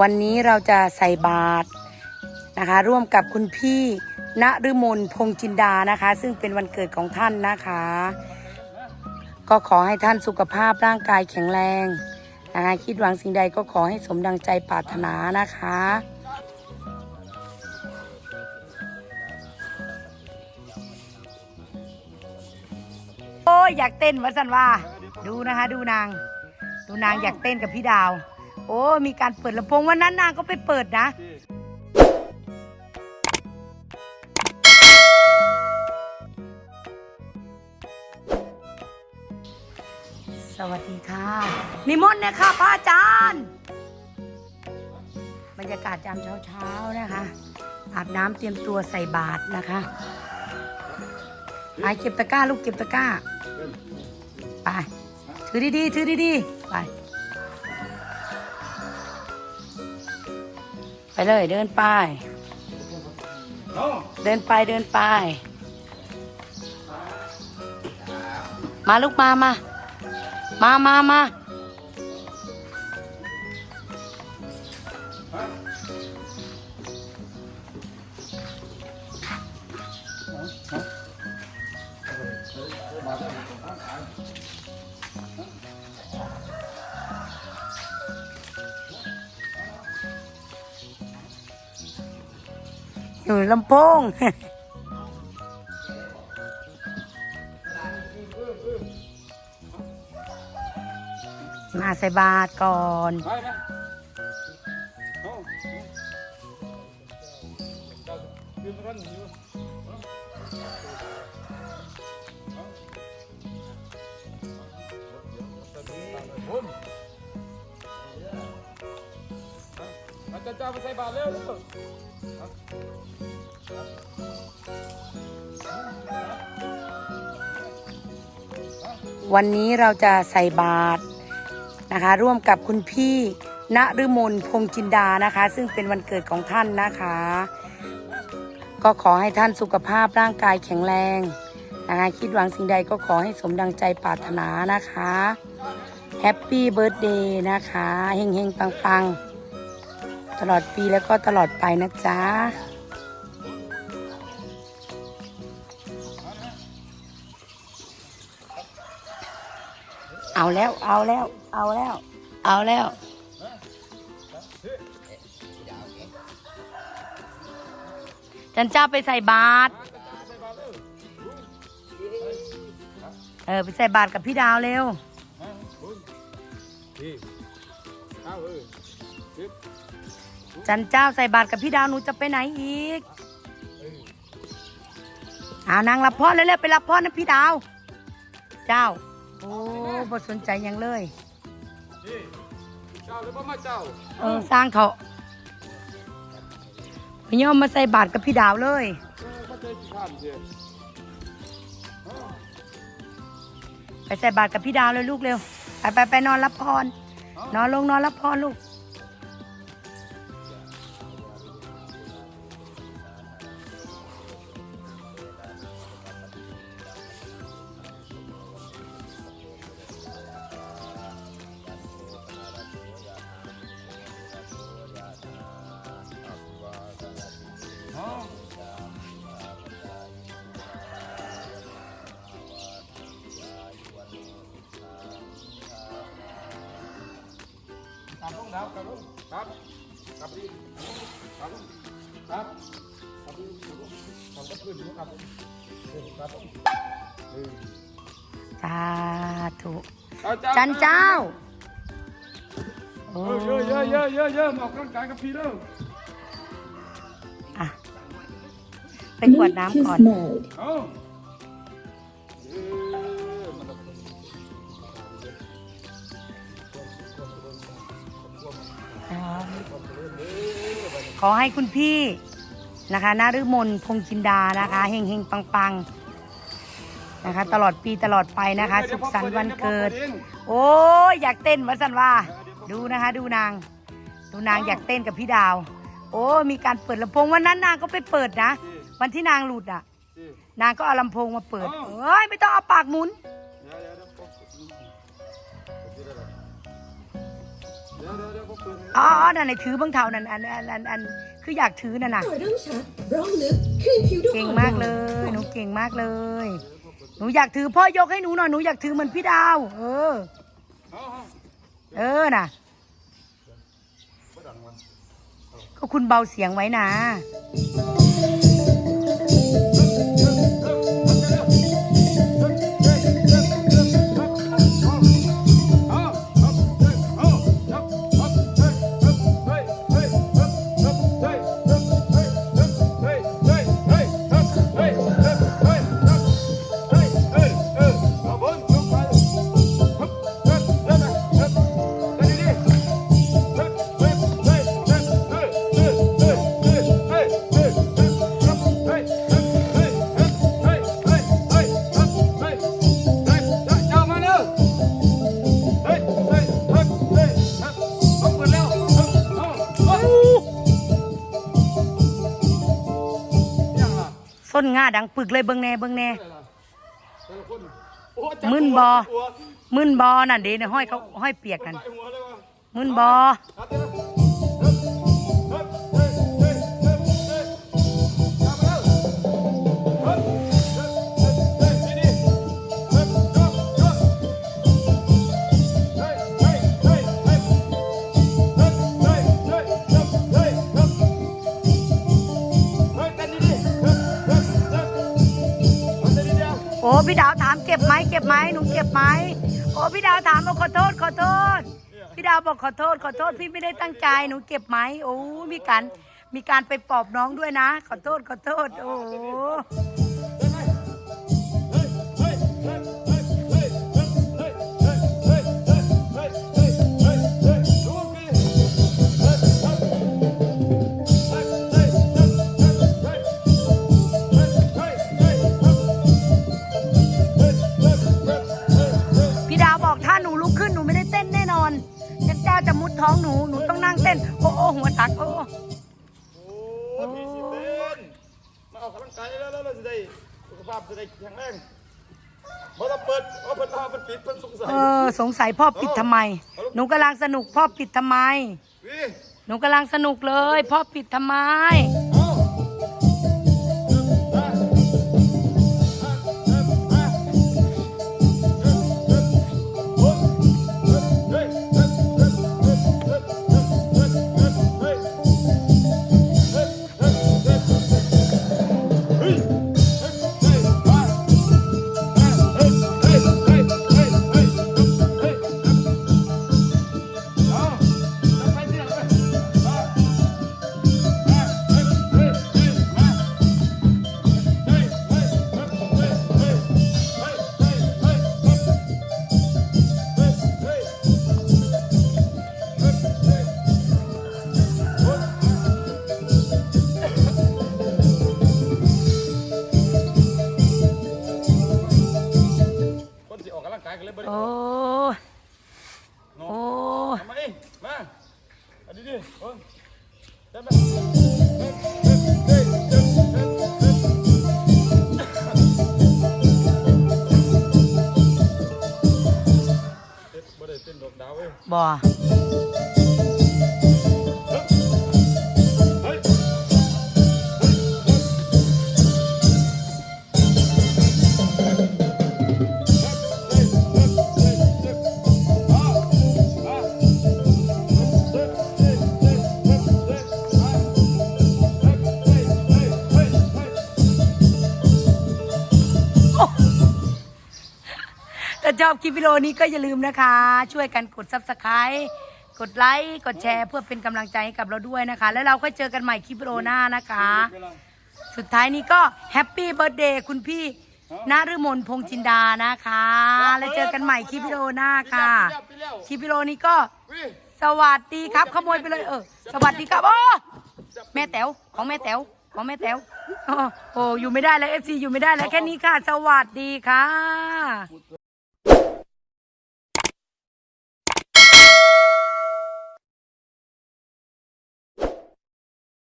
วันนี้เราจะใส่บาตรนะคะ ร่วมกับคุณพี่ณฤมลพงจินดานะคะ ซึ่งเป็นวันเกิดของท่านนะคะ ก็ขอให้ท่านสุขภาพร่างกายแข็งแรงนะคะคิดหวังสิ่งใดก็ขอให้สมดังใจปรารถนานะคะโอ้ยอยากเต้นวะสันว่า ดูนะคะ ดูนาง ดูนางอยากเต้นกับพี่ดาว โอ้ มีการเปิดลำโพงวันนั้นนางก็ไปเปิดนะ สวัสดีค่ะนิมนต์เนี่ยค่ะพระอาจารย์ บรรยากาศยามเช้าๆนะคะ อาบน้ำเตรียมตัวใส่บาตรนะคะไปเก็บตะกร้าลูกเก็บตะกร้า ไป ถือดีๆ ถือดีๆ ไป ไปเลยเดินไป เดินไปเดินไป มาลูกมามา มามามา อยู่ลำโพงมาใส่บาตรก่อนอายืนกันอยู่ผมาจารย์จ้าไปใส่บาตรเร็วเร็ว วันนี้เราจะใส่บาตรนะคะ ร่วมกับคุณพี่ณฤมลพงจินดานะคะ ซึ่งเป็นวันเกิดของท่านนะคะ ก็ขอให้ท่านสุขภาพร่างกายแข็งแรงนะคะคิดหวังสิ่งใดก็ขอให้สมดังใจปรารถนานะคะแฮปปี้เบิร์ดเดย์นะคะเฮงเฮงปังปังๆตลอดปีแล้วก็ตลอดไปนะจ๊ะ เอาแล้ว เอาแล้ว เอาแล้ว เอาแล้ว จันเจ้าไปใส่บาตรเออไปใส่บาตรกับพี่ดาวเร็วจันเจ้าใส่บาตรกับพี่ดาวหนูจะไปไหนอีกอานางรับพ่อเร็วๆไปรับพ่อนะพี่ดาว เจ้า โอ้บ่สนใจหยังเลยดีเจ้าหรือบ่มาเจ้าเออสร้างเขาพยอมมาใส่บาตรกับพี่ดาวเลย เออเข้าใจกี่ข้ามเสียไปใส่บาตรกับพี่ดาวเลยลูกเร็ว ไปไปไปนอนรับพร นอนลงนอนรับพรลูก กลับลงแล้วกลับลงครับกลับดีกลับลงครับกลับดีกลับก็ขึ้นอยู่ครับเออกลับลงเออสาธุเอาจันเจ้าโอ้เออเยอะเยอะเยอะเยอะมาออกกำลังกายกับพี่เด้ออะไปกวดน้ำก่อน ขอให้คุณพี่นะคะนาฤมลพงษ์จินดานะคะเฮงเฮงปังปังๆนะคะ ตลอดปีตลอดไปนะคะ สุขสันต์วันเกิด โอ้ยอยากเต้นวะสันว่า ดูนะคะ ดูนาง ดูนางอยากเต้นกับพี่ดาว โอ้มีการเปิดลำโพงวันนั้นนางก็ไปเปิดนะ วันที่นางหลุดอะ นางก็เอาลำโพงมาเปิดเอ้ยไม่ต้องเอาปากหมุน อ๋อนั่นไอ้ถือบังเทานั่นอันอันอันอันคืออยากถือนั่นน่ะเก่งมากเลย หนูเก่งมากเลย หนูอยากถือพ่อยกให้หนูหน่อยหนูอยากถือเหมือนพี่ดาว เออ เออน่ะ ก็คุณเบาเสียงไว้นะาดังปึกเลยเบิ้งแน่เบิ้งแน่มึนบอมึนบอน่ะเดนห้อยเขาห้อยเปียกกันมึนบอ พี่ดาวถามเก็บไหมเก็บไหมหนูเก็บไหมโอ้พี่ดาวถามบอกขอโทษขอโทษ พี่ดาวบอกขอโทษ ขอโทษพี่ไม่ได้ตั้งใจหนูเก็บไหมโอ้มีการมีการไปปอบน้องด้วยนะ ขอโทษขอโทษ โอ้ายแล้วแล้วาจะได้สุขภาพจะได้แข็งแรงพอเราเปิดพอเปิดเาเปิปิดเปิดสงสัยเออสงสัยพ่อปิดทำไม หนูกำลังสนุกพ่อปิดทำไมหนูกำลังสนุกเลย พ่อปิดทำไม บ่ อบคลิปวิดีโอนี้ก็อย่าลืมนะคะ ช่วยกันกด subscribe กดไลค์กดแชร์เพื่อเป็นกำลังใจให้กับเราด้วยนะคะ แล้วเราก็เจอกันใหม่คลิปวิดีโอหน้านะคะ สุดท้ายนี้ก็แฮปปี้เบิร์ดเดย์คุณพี่นฤมลพงษ์จินดานะคะ แล้วเจอกันใหม่คลิปวิดีโอหน้าค่ะคลิปวิดีโอนี้ก็สวัสดีครับขโมยไปเลยเออสวัสดีครับโอ้แม่แต๋วของแม่แต๋วของแม่แต๋วโอ้โอ้อยู่ไม่ได้แล้วเอฟซีอยู่ไม่ได้แล้วแค่นี้ค่ะ สวัสดีค่ะ